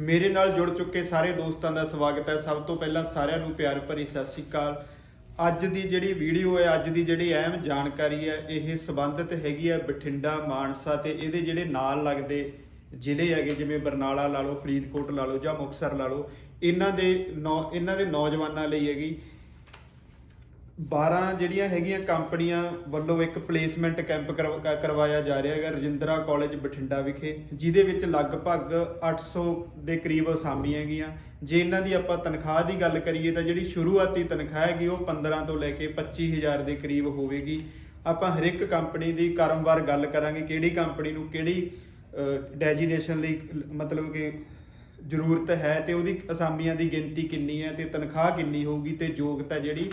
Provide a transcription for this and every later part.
ਮੇਰੇ ਨਾਲ ਜੁੜ ਚੁੱਕੇ ਸਾਰੇ ਦੋਸਤਾਂ ਦਾ ਸਵਾਗਤ ਹੈ। ਸਭ ਤੋਂ ਪਹਿਲਾਂ ਸਾਰਿਆਂ ਨੂੰ ਪਿਆਰ ਭਰੀ ਸਤਿ ਸ਼੍ਰੀ ਅਕਾਲ। ਅੱਜ ਦੀ ਜਿਹੜੀ ਵੀਡੀਓ ਹੈ, ਅੱਜ ਦੀ ਜਿਹੜੀ ਅਹਿਮ ਜਾਣਕਾਰੀ ਹੈ, ਇਹ ਸੰਬੰਧਿਤ ਹੈਗੀ ਹੈ ਬਠਿੰਡਾ, ਮਾਨਸਾ ਤੇ ਇਹਦੇ ਜਿਹੜੇ ਨਾਲ ਲੱਗਦੇ ਜ਼ਿਲ੍ਹੇ ਹੈਗੇ, ਜਿਵੇਂ ਬਰਨਾਲਾ ਲਾ ਲਓ, ਫਰੀਦਕੋਟ ਲਾ ਲਓ ਜਾਂ ਮੁਕਤਸਰ ਲਾ ਲਓ, ਇਹਨਾਂ ਦੇ ਨੌ, ਇਹਨਾਂ ਦੇ ਨੌਜਵਾਨਾਂ ਲਈ ਹੈਗੀ 12 ਜਿਹੜੀਆਂ ਹੈਗੀਆਂ ਕੰਪਨੀਆਂ ਵੱਲੋਂ ਇੱਕ ਪਲੇਸਮੈਂਟ ਕੈਂਪ ਕਰਵਾ- ਕ- ਕਰਵਾਇਆ ਜਾ ਰਿਹਾ ਹੈਗਾ ਰਜਿੰਦਰਾ ਕਾਲਜ ਬਠਿੰਡਾ ਵਿਖੇ, ਜਿਹਦੇ ਵਿੱਚ ਲਗਭਗ 800 ਦੇ ਕਰੀਬ ਅਸਾਮੀਆਂ ਹੈਗੀਆਂ। ਜੇ ਇਹਨਾਂ ਦੀ ਆਪਾਂ ਤਨਖਾਹ ਦੀ ਗੱਲ ਕਰੀਏ ਤਾਂ ਜਿਹੜੀ ਸ਼ੁਰੂਆਤੀ ਤਨਖਾਹ ਹੈਗੀ ਉਹ 15 ਤੋਂ ਲੈ ਕੇ 25000 ਦੇ ਕਰੀਬ ਹੋਵੇਗੀ। ਆਪਾਂ ਹਰ ਇੱਕ ਕੰਪਨੀ ਦੀ ਕਰਮਵਾਰ ਗੱਲ ਕਰਾਂਗੇ ਕਿਹੜੀ ਕੰਪਨੀ ਨੂੰ ਕਿਹੜੀ ਡੈਜੀਨੇਸ਼ਨ ਲਈ ਮਤਲਬ ਕਿ ਜ਼ਰੂਰਤ ਹੈ ਤੇ ਉਹਦੀ ਅਸਾਮੀਆਂ ਦੀ ਗਿਣਤੀ ਕਿੰਨੀ ਹੈ ਤੇ ਤਨਖਾਹ ਕਿੰਨੀ ਹੋਊਗੀ ਤੇ ਯੋਗਤਾ ਜਿਹੜੀ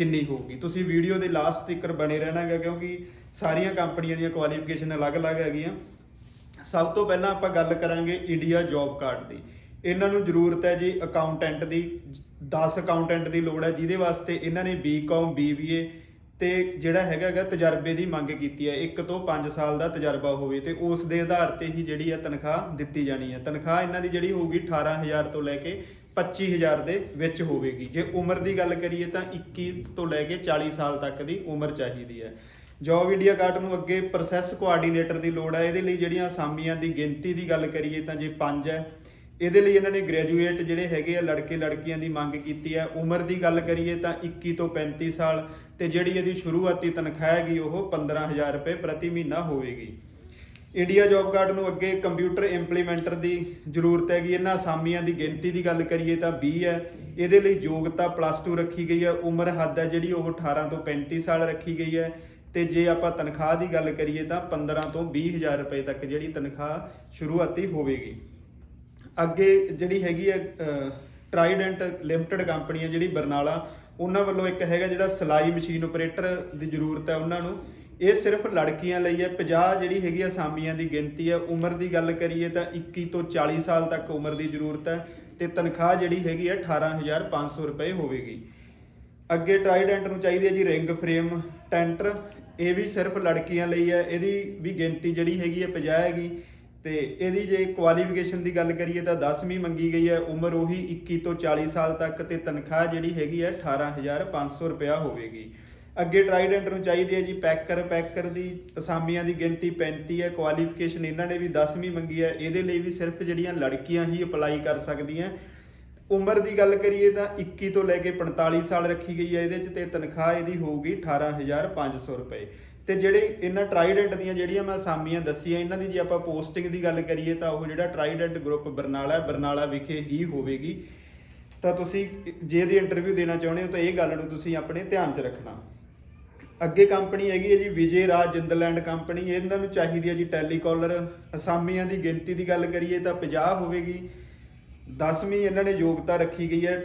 ਕਿੰਨੀ ਹੋਊਗੀ। ਤੁਸੀਂ ਵੀਡੀਓ ਦੇ ਲਾਸਟ ਤੱਕ ਬਣੇ ਰਹਿਣਾਗਾ ਕਿਉਂਕਿ ਸਾਰੀਆਂ ਕੰਪਨੀਆਂ ਦੀਆਂ ਕੁਆਲੀਫਿਕੇਸ਼ਨ ਅਲੱਗ-ਅਲੱਗ ਹੈਗੀਆਂ। ਸਭ ਤੋਂ ਪਹਿਲਾਂ ਆਪਾਂ ਗੱਲ ਕਰਾਂਗੇ ਇੰਡੀਆ ਜੌਬ ਕਾਰਡ ਦੀ। ਇਹਨਾਂ ਨੂੰ ਜ਼ਰੂਰਤ ਹੈ ਜੀ ਅਕਾਊਂਟੈਂਟ ਦੀ। 10 ਅਕਾਊਂਟੈਂਟ ਦੀ ਲੋੜ ਹੈ, ਜਿਹਦੇ ਵਾਸਤੇ ਇਹਨਾਂ ਨੇ ਬੀਕਾਮ ਬੀਬੀਏ ਤੇ ਜਿਹੜਾ ਹੈਗਾਗਾ ਤਜਰਬੇ ਦੀ ਮੰਗ ਕੀਤੀ ਹੈ। 1 ਤੋਂ 5 ਸਾਲ ਦਾ ਤਜਰਬਾ ਹੋਵੇ ਤੇ ਉਸ ਦੇ ਆਧਾਰ ਤੇ ਹੀ ਜਿਹੜੀ ਹੈ ਤਨਖਾਹ ਦਿੱਤੀ ਜਾਣੀ ਹੈ। ਤਨਖਾਹ ਇਹਨਾਂ ਦੀ ਜਿਹੜੀ ਹੋਊਗੀ 18000 ਤੋਂ ਲੈ ਕੇ 25000 ਦੇ ਵਿੱਚ ਹੋਵੇਗੀ। ਜੇ ਉਮਰ ਦੀ ਗੱਲ ਕਰੀਏ ਤਾਂ 21 ਤੋਂ ਲੈ ਕੇ 40 ਸਾਲ ਤੱਕ ਦੀ ਉਮਰ ਚਾਹੀਦੀ ਹੈ। ਜੌਬ ਇੰਡੀਆ ਕਾਰਡ ਨੂੰ ਅੱਗੇ ਪ੍ਰੋਸੈਸ ਕੋਆਰਡੀਨੇਟਰ ਦੀ ਲੋੜ ਹੈ। ਇਹਦੇ ਲਈ ਜਿਹੜੀਆਂ ਅਸਾਮੀਆਂ ਦੀ ਗਿਣਤੀ ਦੀ ਗੱਲ ਕਰੀਏ ਤਾਂ ਜੇ 5 ਹੈ, ਇਹਦੇ ਲਈ ਇਹਨਾਂ ਨੇ ਗ੍ਰੈਜੂਏਟ ਜਿਹੜੇ ਹੈਗੇ ਆ, ਲੜਕੇ ਲੜਕੀਆਂ ਦੀ ਮੰਗ ਕੀਤੀ ਹੈ। ਉਮਰ ਦੀ ਗੱਲ ਕਰੀਏ ਤਾਂ 21 ਤੋਂ 35 ਸਾਲ ਤੇ ਜਿਹੜੀ ਇਹਦੀ ਸ਼ੁਰੂਆਤੀ ਤਨਖਾਹ ਹੈਗੀ ਉਹ 15000 ਰੁਪਏ ਪ੍ਰਤੀ ਮਹੀਨਾ ਹੋਵੇਗੀ। ਇੰਡੀਆ ਜੌਬ ਕਾਰਡ ਨੂੰ ਅੱਗੇ ਕੰਪਿਊਟਰ ਇੰਪਲੀਮੈਂਟਰ ਦੀ ਜ਼ਰੂਰਤ ਹੈਗੀ ਇਹਨਾਂ ਅਸਾਮੀਆਂ ਦੀ ਗਿਣਤੀ ਦੀ ਗੱਲ ਕਰੀਏ ਤਾਂ 20 ਹੈ। ਇਹਦੇ ਲਈ ਯੋਗਤਾ ਪਲੱਸ 2 ਰੱਖੀ ਗਈ ਹੈ। ਉਮਰ ਹੱਦ ਹੈ ਜਿਹੜੀ ਉਹ 18 ਤੋਂ 35 ਸਾਲ ਰੱਖੀ ਗਈ ਹੈ। ਤੇ ਜੇ ਆਪਾਂ ਤਨਖਾਹ ਦੀ ਗੱਲ ਕਰੀਏ ਤਾਂ 15 ਤੋਂ 20000 ਰੁਪਏ ਤੱਕ ਜਿਹੜੀ ਤਨਖਾਹ ਸ਼ੁਰੂਆਤੀ ਹੋਵੇਗੀ। ਅੱਗੇ ਜਿਹੜੀ ਹੈਗੀ ਹੈ ਟਰਾਈਡੈਂਟ ਲਿਮਟਿਡ ਕੰਪਨੀ ਹੈ ਜਿਹੜੀ ਬਰਨਾਲਾ, ਉਹਨਾਂ ਵੱਲੋਂ ਇੱਕ ਹੈਗਾ ਜਿਹੜਾ ਸਲਾਈ ਮਸ਼ੀਨ ਆਪਰੇਟਰ ਦੀ ਜ਼ਰੂਰਤ ਹੈ ਉਹਨਾਂ ਨੂੰ। ਇਹ ਸਿਰਫ ਲੜਕੀਆਂ ਲਈ ਹੈ। 50 ਜਿਹੜੀ ਹੈਗੀ ਅਸਾਮੀਆਂ ਦੀ ਗਿਣਤੀ ਹੈ। ਉਮਰ ਦੀ ਗੱਲ ਕਰੀਏ ਤਾਂ 21 ਤੋਂ 40 ਸਾਲ ਤੱਕ ਉਮਰ ਦੀ ਜ਼ਰੂਰਤ ਹੈ ਤੇ ਤਨਖਾਹ ਜਿਹੜੀ ਹੈਗੀ ਹੈ 18500 ਰੁਪਏ ਹੋਵੇਗੀ। ਅੱਗੇ ਟਰਾਈਡੈਂਟ ਨੂੰ ਚਾਹੀਦੀ ਹੈ ਜੀ ਰਿੰਗ ਫਰੇਮ ਟੈਂਟਰ ਇਹ ਵੀ ਸਿਰਫ ਲੜਕੀਆਂ ਲਈ ਹੈ। ਇਹਦੀ ਵੀ ਗਿਣਤੀ ਜਿਹੜੀ ਹੈਗੀ ਹੈ 50 ਹੈਗੀ। ਤੇ ਇਹਦੀ ਜੇ ਕੁਆਲੀਫਿਕੇਸ਼ਨ ਦੀ ਗੱਲ ਕਰੀਏ ਤਾਂ 10ਵੀਂ ਮੰਗੀ ਗਈ ਹੈ। ਉਮਰ ਉਹੀ 21 ਤੋਂ 40 ਸਾਲ ਤੱਕ ਤੇ ਤਨਖਾਹ ਜਿਹੜੀ ਹੈਗੀ ਹੈ 18500 ਰੁਪਇਆ ਹੋਵੇਗੀ। ਅੱਗੇ ਟਰਾਈਡੈਂਟ ਨੂੰ ਚਾਹੀਦੀ ਹੈ ਜੀ ਪੈਕਰ ਪੈਕਰ ਦੀ, ਅਸਾਮੀਆਂ ਦੀ ਗਿਣਤੀ 35 ਹੈ ਕੁਆਲੀਫਿਕੇਸ਼ਨ ਇਹਨਾਂ ਨੇ ਵੀ 10ਵੀਂ ਮੰਗੀ ਹੈ, ਇਹਦੇ ਲਈ ਵੀ ਸਿਰਫ ਜਿਹੜੀਆਂ ਲੜਕੀਆਂ ਹੀ ਅਪਲਾਈ ਕਰ ਸਕਦੀਆਂ। ਉਮਰ ਦੀ ਗੱਲ ਕਰੀਏ ਤਾਂ 21 ਤੋਂ ਲੈ ਕੇ 45 ਸਾਲ ਰੱਖੀ ਗਈ ਹੈ ਇਹਦੇ 'ਚ ਤੇ ਤਨਖਾਹ ਇਹਦੀ ਹੋਊਗੀ 18500 ਰੁਪਏ। ਤੇ ਜਿਹੜੇ ਇਹਨਾਂ ਟਰਾਈਡੈਂਟ ਦੀਆਂ ਜਿਹੜੀਆਂ ਮੈਂ ਅਸਾਮੀਆਂ ਦੱਸੀਆਂ, ਇਹਨਾਂ ਦੀ ਜੇ ਆਪਾਂ ਪੋਸਟਿੰਗ ਦੀ ਗੱਲ ਕਰੀਏ ਤਾਂ ਉਹ ਜਿਹੜਾ ਟਰਾਈਡੈਂਟ ਗਰੁੱਪ ਬਰਨਾਲਾ ਬਰਨਾਲਾ ਵਿਖੇ ਹੀ ਹੋਵੇਗੀ। ਤਾਂ ਤੁਸੀਂ ਜੇ ਇਹਦੀ ਇੰਟਰਵਿਊ ਦੇਣਾ ਚਾਹੁੰਦੇ ਹੋ ਤਾਂ ਇਹ ਗੱਲ ਨੂੰ ਤੁਸੀਂ ਆਪਣੇ ਧਿਆਨ 'ਚ ਰੱਖਣਾ। ਅੱਗੇ ਕੰਪਨੀ ਹੈਗੀ ਹੈ ਜੀ, ਵਿਜੇ ਰਾਜ ਜਿੰਦਲੈਂਡ ਕੰਪਨੀ, ਇਹਨਾਂ ਨੂੰ ਚਾਹੀਦੀ ਹੈ ਜੀ ਟੈਲੀਕਾਲਰ। ਅਸਾਮੀਆਂ ਦੀ ਗਿਣਤੀ ਦੀ ਗੱਲ ਕਰੀਏ ਤਾਂ 50 ਹੋਵੇਗੀ। 10ਵੀਂ ਇਹਨਾਂ ਨੇ ਯੋਗਤਾ ਰੱਖੀ ਗਈ ਹੈ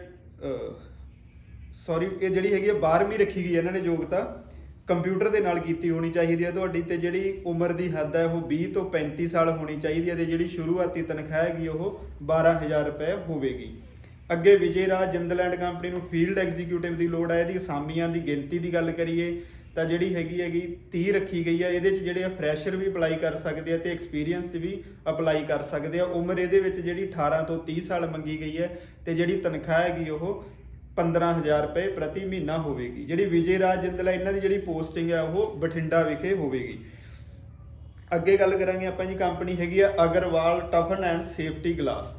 ਸੌਰੀ ਇਹ ਜਿਹੜੀ ਹੈਗੀ ਹੈ 12ਵੀਂ ਰੱਖੀ ਗਈ ਹੈ ਇਹਨਾਂ ਨੇ ਯੋਗਤਾ। ਕੰਪਿਊਟਰ ਦੇ ਨਾਲ ਕੀਤੀ ਹੋਣੀ ਚਾਹੀਦੀ ਹੈ, ਤੁਹਾਡੀ ਤੇ ਜਿਹੜੀ ਉਮਰ ਦੀ ਹੱਦ ਹੈ, ਉਹ 20 ਤੋਂ 35 ਸਾਲ ਹੋਣੀ ਚਾਹੀਦੀ ਹੈ ਤੇ ਜਿਹੜੀ ਸ਼ੁਰੂਆਤੀ ਤਨਖਾਹ ਹੈਗੀ, ਉਹ 12000 ਰੁਪਏ ਹੋਵੇਗੀ। ਅੱਗੇ ਵਿਜੇ ਰਾਜ ਜਿੰਦਲੈਂਡ ਕੰਪਨੀ ਨੂੰ ਫੀਲਡ ਐਗਜ਼ੀਕਿਊਟਿਵ ਦੀ ਲੋੜ ਹੈ, ਇਹਦੀ ਅਸਾਮੀਆਂ ਦੀ ਗਿਣਤੀ ਦੀ ਗੱਲ ਕਰੀਏ ਤਾਂ ਜਿਹੜੀ ਹੈਗੀ ਹੈਗੀ 30 ਰੱਖੀ ਗਈ ਆ, ਇਹਦੇ 'ਚ ਜਿਹੜੇ ਆ ਫਰੈਸ਼ਰ ਵੀ ਅਪਲਾਈ ਕਰ ਸਕਦੇ ਆ ਤੇ ਐਕਸਪੀਰੀਅੰਸਡ ਵੀ ਅਪਲਾਈ ਕਰ ਸਕਦੇ ਆ। ਉਮਰ ਇਹਦੇ ਵਿੱਚ ਜਿਹੜੀ 18 ਤੋਂ 30 ਸਾਲ ਮੰਗੀ ਗਈ ਹੈ ਤੇ ਜਿਹੜੀ ਤਨਖਾਹ ਹੈਗੀ ਉਹ 15000 ਰੁਪਏ ਪ੍ਰਤੀ ਮਹੀਨਾ ਹੋਵੇਗੀ। ਜਿਹੜੀ ਵਿਜੇ ਰਾਜ ਜਿੰਦਲਾ, ਇਹਨਾਂ ਦੀ ਜਿਹੜੀ ਪੋਸਟਿੰਗ ਹੈ ਉਹ ਬਠਿੰਡਾ ਵਿਖੇ ਹੋਵੇਗੀ। ਅੱਗੇ ਗੱਲ ਕਰਾਂਗੇ ਆਪਾਂ ਜੀ ਕੰਪਨੀ ਹੈਗੀ ਆ Agarwal toughen and safety glass.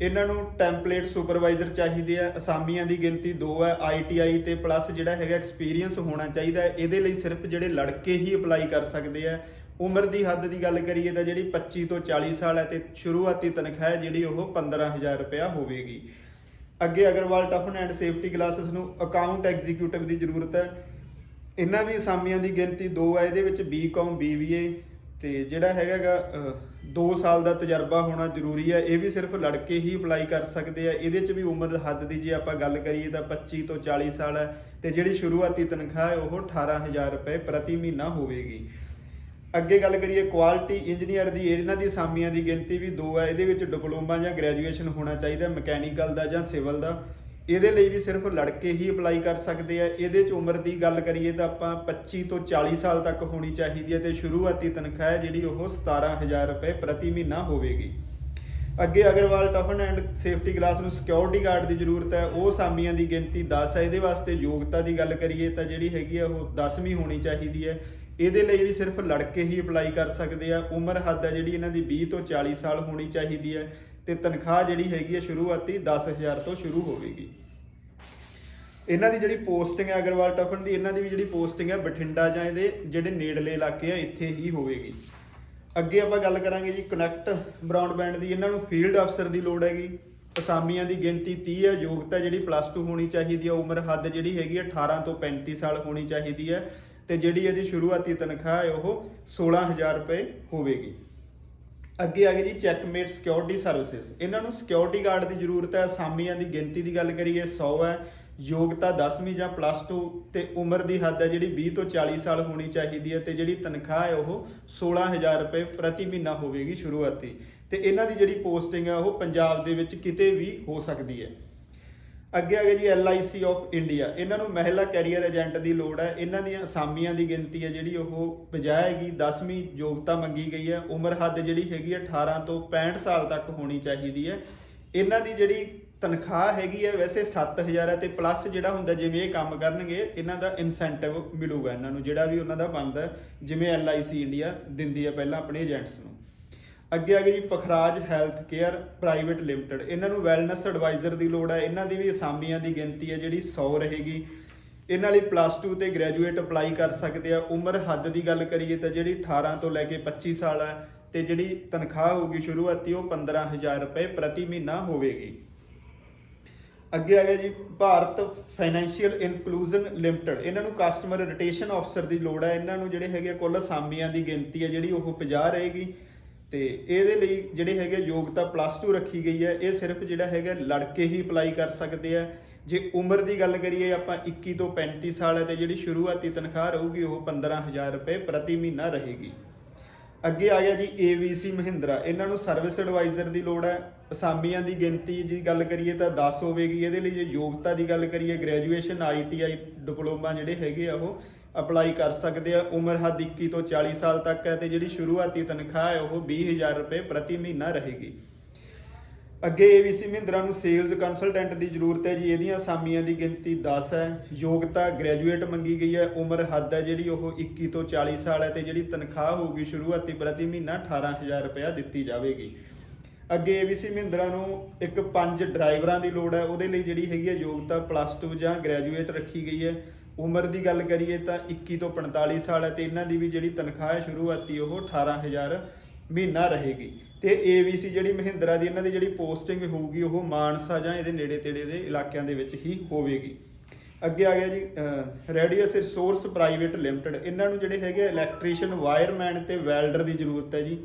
ਇਹਨਾਂ ਨੂੰ ਟੈਂਪਲੇਟ ਸੁਪਰਵਾਈਜ਼ਰ ਚਾਹੀਦੇ ਆ, ਅਸਾਮੀਆਂ ਦੀ ਗਿਣਤੀ 2 ਹੈ ਆਈਟੀਆਈ ਤੇ ਪਲੱਸ ਜਿਹੜਾ ਹੈਗਾ ਐਕਸਪੀਰੀਅੰਸ ਹੋਣਾ ਚਾਹੀਦਾ ਹੈ, ਇਹਦੇ ਲਈ ਸਿਰਫ ਜਿਹੜੇ ਲੜਕੇ ਹੀ ਅਪਲਾਈ ਕਰ ਸਕਦੇ ਆ। ਉਮਰ ਦੀ ਹੱਦ ਦੀ ਗੱਲ ਕਰੀਏ ਤਾਂ ਜਿਹੜੀ 25 ਤੋਂ 40 ਸਾਲ ਹੈ ਤੇ ਸ਼ੁਰੂਆਤੀ ਤਨਖਾਹ ਹੈ ਜਿਹੜੀ ਉਹ 15000 ਰੁਪਇਆ ਹੋਵੇਗੀ। ਅੱਗੇ Agarwal toughen and safety glasses ਨੂੰ ਅਕਾਊਂਟ ਐਗਜ਼ੀਕਿਊਟਿਵ ਦੀ ਜ਼ਰੂਰਤ ਹੈ। ਇਹਨਾਂ ਵੀ ਅਸਾਮੀਆਂ ਦੀ ਗਿਣਤੀ 2 ਹੈ ਇਹਦੇ ਵਿੱਚ ਬੀਕਾਮ ਬੀਬੀਏ ਤੇ ਜਿਹੜਾ ਹੈਗਾਗਾ 2 ਸਾਲ ਦਾ ਤਜਰਬਾ ਹੋਣਾ ਜ਼ਰੂਰੀ ਹੈ ਇਹ ਵੀ ਸਿਰਫ ਲੜਕੇ ਹੀ ਅਪਲਾਈ ਕਰ ਸਕਦੇ ਆ। ਇਹਦੇ 'ਚ ਵੀ ਉਮਰ ਹੱਦ ਦੀ ਜੇ ਆਪਾਂ ਗੱਲ ਕਰੀਏ ਤਾਂ 25 ਤੋਂ 40 ਸਾਲ ਹੈ ਤੇ ਜਿਹੜੀ ਸ਼ੁਰੂਆਤੀ ਤਨਖਾਹ ਹੈ ਉਹ 18000 ਰੁਪਏ ਪ੍ਰਤੀ ਮਹੀਨਾ ਹੋਵੇਗੀ। ਅੱਗੇ ਗੱਲ ਕਰੀਏ ਕੁਆਲਿਟੀ ਇੰਜੀਨੀਅਰ ਦੀ, ਇਹਨਾਂ ਦੀ ਅਸਾਮੀਆਂ ਦੀ ਗਿਣਤੀ ਵੀ 2 ਹੈ ਇਹਦੇ ਵਿੱਚ ਡਿਪਲੋਮਾ ਜਾਂ ਗ੍ਰੈਜੂਏਸ਼ਨ ਹੋਣਾ ਚਾਹੀਦਾ ਮਕੈਨੀਕਲ ਦਾ ਜਾਂ ਸਿਵਲ ਦਾ। ਇਹਦੇ ਲਈ ਵੀ ਸਿਰਫ ਲੜਕੇ ਹੀ ਅਪਲਾਈ ਕਰ ਸਕਦੇ ਆ। ਇਹਦੇ ਚ ਉਮਰ ਦੀ ਗੱਲ ਕਰੀਏ ਤਾਂ ਆਪਾਂ 25 ਤੋਂ 40 ਸਾਲ ਤੱਕ ਹੋਣੀ ਚਾਹੀਦੀ ਹੈ ਤੇ ਸ਼ੁਰੂਆਤੀ ਤਨਖਾਹ ਹੈ ਜਿਹੜੀ ਉਹ 17000 ਰੁਪਏ ਪ੍ਰਤੀ ਮਹੀਨਾ ਹੋਵੇਗੀ। ਅੱਗੇ Agarwal toughen and safety glass ਨੂੰ ਸਿਕਿਉਰਿਟੀ ਗਾਰਡ ਦੀ ਜ਼ਰੂਰਤ ਹੈ। ਉਹ ਸਾਮੀਆਂ ਦੀ ਗਿਣਤੀ 10 ਹੈ। ਇਹਦੇ ਵਾਸਤੇ ਯੋਗਤਾ ਦੀ ਗੱਲ ਕਰੀਏ ਤਾਂ ਜਿਹੜੀ ਹੈਗੀ ਆ ਉਹ 10ਵੀਂ ਹੋਣੀ ਚਾਹੀਦੀ ਹੈ। ਇਹਦੇ ਲਈ ਵੀ ਸਿਰਫ ਲੜਕੇ ਹੀ ਅਪਲਾਈ ਕਰ ਸਕਦੇ ਆ। ਉਮਰ ਹੱਦ ਹੈ ਜਿਹੜੀ ਇਹਨਾਂ ਦੀ 20 ਤੋਂ 40 ਸਾਲ ਹੋਣੀ ਚਾਹੀਦੀ ਹੈ। ਤੇ ਤਨਖਾਹ ਜਿਹੜੀ ਹੈਗੀ ਹੈ ਸ਼ੁਰੂਆਤੀ 10000 ਤੋਂ ਸ਼ੁਰੂ ਹੋਵੇਗੀ। ਇਹਨਾਂ ਦੀ ਜਿਹੜੀ ਪੋਸਟਿੰਗ ਹੈ ਅਗਰਵਾਲ ਟਫਨ ਦੀ, ਇਹਨਾਂ ਦੀ ਵੀ ਜਿਹੜੀ ਪੋਸਟਿੰਗ ਹੈ ਬਠਿੰਡਾ ਜਾਂ ਇਹਦੇ ਜਿਹੜੇ ਨੇੜਲੇ ਇਲਾਕੇ ਆ, ਇੱਥੇ ਹੀ ਹੋਵੇਗੀ। ਅੱਗੇ ਆਪਾਂ ਗੱਲ ਕਰਾਂਗੇ ਜੀ ਕਨੈਕਟ ਬ੍ਰਾਡਬੈਂਡ ਦੀ, ਇਹਨਾਂ ਨੂੰ ਫੀਲਡ ਅਫਸਰ ਦੀ ਲੋੜ ਹੈਗੀ। ਅਸਾਮੀਆਂ ਦੀ ਗਿਣਤੀ 30 ਹੈ ਯੋਗਤਾ ਜਿਹੜੀ ਪਲੱਸ 2 ਹੋਣੀ ਚਾਹੀਦੀ ਹੈ ਉਮਰ ਹੱਦ ਜਿਹੜੀ ਹੈਗੀ ਹੈ 18 ਤੋਂ 35 ਸਾਲ ਹੋਣੀ ਚਾਹੀਦੀ ਹੈ ਤੇ ਜਿਹੜੀ ਇਹਦੀ ਸ਼ੁਰੂਆਤੀ ਤਨਖਾਹ ਹੈ ਉਹ 16000 ਰੁਪਏ ਹੋਵੇਗੀ। ਅੱਗੇ ਆ ਗਈ ਜੀ ਚੈਕਮੇਟ ਸਿਕਿਉਰਿਟੀ ਸਰਵਿਸਿਜ਼ ਇਹਨਾਂ ਨੂੰ ਸਿਕਿਉਰਿਟੀ ਗਾਰਡ ਦੀ ਜ਼ਰੂਰਤ ਹੈ, ਅਸਾਮੀਆਂ ਦੀ ਗਿਣਤੀ ਦੀ ਗੱਲ ਕਰੀਏ 100 ਹੈ। ਯੋਗਤਾ 10ਵੀਂ ਜਾਂ ਪਲੱਸ 2 ਤੇ ਉਮਰ ਦੀ ਹੱਦ ਹੈ, ਜਿਹੜੀ 20 ਤੋਂ 40 ਸਾਲ ਹੋਣੀ ਚਾਹੀਦੀ ਹੈ ਤੇ ਜਿਹੜੀ ਤਨਖਾਹ ਹੈ, ਉਹ 16000 ਰੁਪਏ ਪ੍ਰਤੀ ਮਹੀਨਾ ਹੋਵੇਗੀ ਸ਼ੁਰੂਆਤੀ। ਤੇ ਇਹਨਾਂ ਦੀ ਜਿਹੜੀ ਪੋਸਟਿੰਗ ਹੈ, ਉਹ ਪੰਜਾਬ ਦੇ ਵਿੱਚ ਕਿਤੇ ਵੀ ਹੋ ਸਕਦੀ ਹੈ। ਅੱਗੇ ਆ ਗਿਆ ਜੀ LIC ਆਫ ਇੰਡੀਆ ਇਹਨਾਂ ਨੂੰ ਮਹਿਲਾ ਕੈਰੀਅਰ ਏਜੰਟ ਦੀ ਲੋੜ ਹੈ। ਇਹਨਾਂ ਦੀਆਂ ਅਸਾਮੀਆਂ ਦੀ ਗਿਣਤੀ ਹੈ ਜਿਹੜੀ ਉਹ ਬਜਾਏਗੀ 10ਵੀਂ ਯੋਗਤਾ ਮੰਗੀ ਗਈ ਹੈ। ਉਮਰ ਹੱਦ ਜਿਹੜੀ ਹੈਗੀ ਹੈ 18 ਤੋਂ 65 ਸਾਲ ਤੱਕ ਹੋਣੀ ਚਾਹੀਦੀ ਹੈ। ਇਹਨਾਂ ਦੀ ਜਿਹੜੀ ਤਨਖਾਹ ਹੈਗੀ ਹੈ ਵੈਸੇ 7000 ਹੈ ਤੇ ਪਲੱਸ ਜਿਹੜਾ ਹੁੰਦਾ ਜਿਵੇਂ ਇਹ ਕੰਮ ਕਰਨਗੇ ਇਹਨਾਂ ਦਾ ਇਨਸੈਂਟਿਵ ਮਿਲੂਗਾ ਇਹਨਾਂ ਨੂੰ ਜਿਹੜਾ ਵੀ ਉਹਨਾਂ ਦਾ ਬਣਦਾ ਹੈ, ਜਿਵੇਂ LIC ਇੰਡੀਆ ਦਿੰਦੀ ਹੈ ਪਹਿਲਾਂ ਆਪਣੇ ਏਜੰਟਸ ਨੂੰ। ਅੱਗੇ ਆ ਗਏ ਜੀ Pukhraj health care private limited. ਇਹਨਾਂ ਨੂੰ ਵੈਲਨੈਸ ਐਡਵਾਈਜ਼ਰ ਦੀ ਲੋੜ ਹੈ। ਇਹਨਾਂ ਦੀ ਵੀ ਅਸਾਮੀਆਂ ਦੀ ਗਿਣਤੀ ਹੈ ਜਿਹੜੀ 100 ਰਹੇਗੀ। ਇਹਨਾਂ ਲਈ ਪਲੱਸ 2 ਤੇ ਗ੍ਰੈਜੂਏਟ ਅਪਲਾਈ ਕਰ ਸਕਦੇ ਆ। ਉਮਰ ਹੱਦ ਦੀ ਗੱਲ ਕਰੀਏ ਤਾਂ ਜਿਹੜੀ 18 ਤੋਂ ਲੈ ਕੇ 25 ਸਾਲ ਹੈ ਤੇ ਜਿਹੜੀ ਤਨਖਾਹ ਹੋਊਗੀ ਸ਼ੁਰੂਆਤੀ ਉਹ 15000 ਰੁਪਏ ਪ੍ਰਤੀ ਮਹੀਨਾ ਹੋਵੇਗੀ। ਅੱਗੇ ਆ ਗਿਆ ਜੀ ਭਾਰਤ ਫਾਈਨੈਂਸ਼ੀਅਲ ਇਨਕਲੂਜਨ ਲਿਮਟਿਡ। ਇਹਨਾਂ ਨੂੰ ਕਸਟਮਰ ਰਿਟੇਸ਼ਨ ਆਫਸਰ ਦੀ ਲੋੜ ਹੈ। ਇਹਨਾਂ ਨੂੰ ਜਿਹੜੇ ਹੈਗੇ ਕੁੱਲ ਅਸਾਮੀਆਂ ਦੀ ਗਿਣਤੀ ਹੈ ਜਿਹੜੀ ਉਹ 50 ਰਹੇਗੀ। ਤੇ ਇਹਦੇ ਲਈ ਜਿਹੜੇ ਹੈਗੇ ਯੋਗਤਾ ਪਲੱਸ 2 ਰੱਖੀ ਗਈ ਹੈ। ਇਹ ਸਿਰਫ ਜਿਹੜਾ ਹੈਗਾ ਲੜਕੇ ਹੀ ਅਪਲਾਈ ਕਰ ਸਕਦੇ ਆ। ਜੇ ਉਮਰ ਦੀ ਗੱਲ ਕਰੀਏ, ਆਪਾਂ 21 ਤੋਂ 35 ਸਾਲ ਹੈ ਤੇ ਜਿਹੜੀ ਸ਼ੁਰੂਆਤੀ ਤਨਖਾਹ ਰਹੂਗੀ, ਉਹ 15000 ਰੁਪਏ ਪ੍ਰਤੀ ਮਹੀਨਾ ਰਹੇਗੀ। ਅੱਗੇ ਆ ਗਿਆ ਜੀ ABC ਮਹਿੰਦਰਾ। ਇਹਨਾਂ ਨੂੰ ਸਰਵਿਸ ਐਡਵਾਈਜ਼ਰ ਦੀ ਲੋੜ ਹੈ। ਅਸਾਮੀਆਂ ਦੀ ਗਿਣਤੀ ਦੀ ਗੱਲ ਕਰੀਏ ਤਾਂ 10 ਹੋਵੇਗੀ। ਇਹਦੇ ਲਈ ਜੇ ਯੋਗਤਾ ਦੀ ਗੱਲ ਕਰੀਏ ਗ੍ਰੈਜੂਏਸ਼ਨ ITI ਡਿਪਲੋਮਾ ਜਿਹੜੇ ਹੈਗੇ ਆ ਉਹ ਅਪਲਾਈ ਕਰ ਸਕਦੇ ਆ। ਉਮਰ ਹੱਦ 21 ਤੋਂ 40 ਸਾਲ ਤੱਕ ਹੈ ਤੇ ਜਿਹੜੀ ਸ਼ੁਰੂਆਤੀ ਤਨਖਾਹ ਹੈ, ਉਹ 20000 ਰੁਪਏ ਪ੍ਰਤੀ ਮਹੀਨਾ ਰਹੇਗੀ। ਅੱਗੇ ABC ਮਹਿੰਦਰਾ ਨੂੰ ਸੇਲਜ਼ ਕੰਸਲਟੈਂਟ ਦੀ ਜ਼ਰੂਰਤ ਹੈ ਜੀ। ਇਹਦੀਆਂ ਅਸਾਮੀਆਂ ਦੀ ਗਿਣਤੀ 10 ਹੈ। ਯੋਗਤਾ ਗ੍ਰੈਜੂਏਟ ਮੰਗੀ ਗਈ ਹੈ। ਉਮਰ ਹੱਦ ਹੈ ਜਿਹੜੀ, ਉਹ 21 ਤੋਂ 40 ਸਾਲ ਹੈ ਤੇ ਜਿਹੜੀ ਤਨਖਾਹ ਹੋਊਗੀ ਸ਼ੁਰੂਆਤੀ ਪ੍ਰਤੀ ਮਹੀਨਾ 18000 ਰੁਪਇਆ ਦਿੱਤੀ ਜਾਵੇਗੀ। ਅੱਗੇ ABC ਮਹਿੰਦਰਾ ਨੂੰ ਇੱਕ ਪੰਜ ਡਰਾਈਵਰਾਂ ਦੀ ਲੋੜ ਹੈ। ਉਹਦੇ ਲਈ ਜਿਹੜੀ ਹੈਗੀ ਹੈ ਯੋਗਤਾ ਪਲੱਸ 2 ਜਾਂ ਗ੍ਰੈਜੂਏਟ ਰੱਖੀ ਗਈ ਹੈ। ਉਮਰ ਦੀ ਗੱਲ ਕਰੀਏ ਤਾਂ 21 ਤੋਂ 45 ਸਾਲ ਹੈ ਤੇ ਇਹਨਾਂ ਦੀ ਵੀ ਜਿਹੜੀ ਤਨਖਾਹ ਹੈ ਸ਼ੁਰੂਆਤੀ ਉਹ 18000 ਮਹੀਨਾ ਰਹੇਗੀ। ਤੇ ABC ਜਿਹੜੀ ਮਹਿੰਦਰਾ ਦੀ, ਇਹਨਾਂ ਦੀ ਜਿਹੜੀ ਪੋਸਟਿੰਗ ਹੋਊਗੀ ਉਹ ਮਾਨਸਾ ਜਾਂ ਇਹਦੇ ਨੇੜੇ ਤੇੜੇ ਦੇ ਇਲਾਕਿਆਂ ਦੇ ਵਿੱਚ ਹੀ ਹੋਵੇਗੀ। ਅੱਗੇ ਆ ਗਿਆ ਜੀ ਰੇਡੀਅਸ ਰਿਸੋਰਸ ਪ੍ਰਾਈਵੇਟ ਲਿਮਟਿਡ ਇਹਨਾਂ ਨੂੰ ਜਿਹੜੇ ਹੈਗੇ ਇਲੈਕਟ੍ਰੀਸ਼ੀਅਨ ਵਾਇਰਮੈਨ ਤੇ ਵੈਲਡਰ ਦੀ ਜ਼ਰੂਰਤ ਹੈ ਜੀ।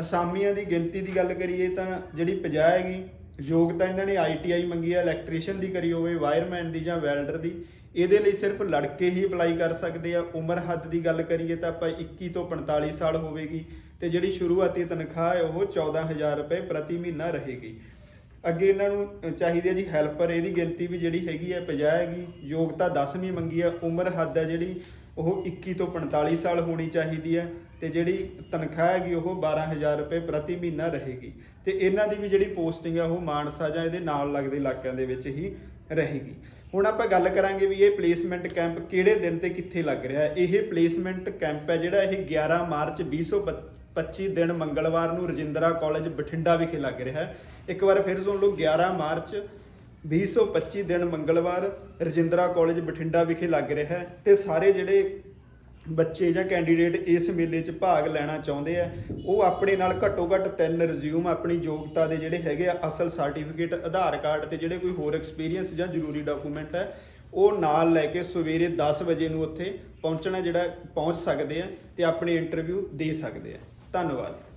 ਅਸਾਮੀਆਂ ਦੀ ਗਿਣਤੀ ਦੀ ਗੱਲ ਕਰੀਏ ਤਾਂ ਜਿਹੜੀ 50 ਹੈਗੀ ਯੋਗਤਾ ਇਹਨਾਂ ਨੇ ITI ਮੰਗੀ ਹੈ ਇਲੈਕਟ੍ਰੀਸ਼ੀਅਨ ਦੀ ਕਰੀ ਹੋਵੇ ਵਾਇਰਮੈਨ ਦੀ ਜਾਂ ਵੈਲਡਰ ਦੀ, ਇਹਦੇ ਲਈ ਸਿਰਫ ਲੜਕੇ ਹੀ ਅਪਲਾਈ ਕਰ ਸਕਦੇ ਆ। ਉਮਰ ਹੱਦ ਦੀ ਗੱਲ ਕਰੀਏ ਤਾਂ ਆਪਾਂ 21 ਤੋਂ 45 ਸਾਲ ਹੋਵੇਗੀ ਤੇ ਜਿਹੜੀ ਸ਼ੁਰੂਆਤੀ ਤਨਖਾਹ ਹੈ, ਉਹ 14000 ਰੁਪਏ ਪ੍ਰਤੀ ਮਹੀਨਾ ਰਹੇਗੀ। ਅੱਗੇ ਇਹਨਾਂ ਨੂੰ ਚਾਹੀਦੀ ਹੈ ਜੀ ਹੈਲਪਰ ਇਹਦੀ ਗਿਣਤੀ ਵੀ ਜਿਹੜੀ ਹੈਗੀ ਹੈ 50 ਹੈਗੀ, ਯੋਗਤਾ 10ਵੀਂ ਮੰਗੀ ਹੈ ਉਮਰ ਹੱਦ ਹੈ ਜਿਹੜੀ ਉਹ 21 ਤੋਂ 45 ਸਾਲ ਹੋਣੀ ਚਾਹੀਦੀ ਹੈ ਤੇ ਜਿਹੜੀ ਤਨਖਾਹ ਹੈਗੀ ਉਹ 12000 ਰੁਪਏ ਪ੍ਰਤੀ ਮਹੀਨਾ ਰਹੇਗੀ। ਤੇ ਇਹਨਾਂ ਦੀ ਵੀ ਜਿਹੜੀ ਪੋਸਟਿੰਗ ਹੈ ਉਹ ਮਾਨਸਾ ਜਾਂ ਇਹਦੇ ਨਾਲ ਲੱਗਦੇ ਇਲਾਕਿਆਂ ਦੇ ਵਿੱਚ ਹੀ ਰਹੇਗੀ। ਹੁਣ ਆਪਾਂ ਗੱਲ ਕਰਾਂਗੇ ਵੀ ਇਹ ਪਲੇਸਮੈਂਟ ਕੈਂਪ ਕਿਹੜੇ ਦਿਨ ਤੇ ਕਿੱਥੇ ਲੱਗ ਰਿਹਾ ਹੈ? ਇਹ ਪਲੇਸਮੈਂਟ ਕੈਂਪ ਹੈ ਜਿਹੜਾ ਇਹ 11 ਮਾਰਚ 2025 ਦਿਨ ਮੰਗਲਵਾਰ ਨੂੰ ਰਜਿੰਦਰਾ ਕਾਲਜ ਬਠਿੰਡਾ ਵਿਖੇ ਲੱਗ ਰਿਹਾ ਹੈ। ਇੱਕ ਵਾਰ ਫਿਰ ਸੁਣ ਲਓ 11 ਮਾਰਚ 2025 ਦਿਨ ਮੰਗਲਵਾਰ ਰਜਿੰਦਰਾ ਕਾਲਜ ਬਠਿੰਡਾ ਵਿਖੇ ਲੱਗ ਰਿਹਾ ਹੈ ਤੇ ਸਾਰੇ ਜਿਹੜੇ ਬੱਚੇ ਜਾਂ ਕੈਂਡੀਡੇਟ ਇਸ ਮੇਲੇ 'ਚ ਭਾਗ ਲੈਣਾ ਚਾਹੁੰਦੇ ਆ, ਉਹ ਆਪਣੇ ਨਾਲ ਘੱਟੋ ਘੱਟ ਤਿੰਨ ਰਿਜ਼ਿਊਮ ਆਪਣੀ ਯੋਗਤਾ ਦੇ ਜਿਹੜੇ ਹੈਗੇ ਆ, ਅਸਲ ਸਰਟੀਫਿਕੇਟ ਆਧਾਰ ਕਾਰਡ ਤੇ ਜਿਹੜੇ ਕੋਈ ਹੋਰ ਐਕਸਪੀਰੀਅੰਸ ਜਾਂ ਜ਼ਰੂਰੀ ਡਾਕੂਮੈਂਟ ਹੈ, ਉਹ ਨਾਲ ਲੈ ਕੇ ਸਵੇਰੇ 10 ਵਜੇ ਨੂੰ ਉੱਥੇ ਪਹੁੰਚਣਾ ਜਿਹੜਾ ਪਹੁੰਚ ਸਕਦੇ ਆ ਤੇ ਆਪਣੀ ਇੰਟਰਵਿਊ ਦੇ ਸਕਦੇ ਆ। ਧੰਨਵਾਦ।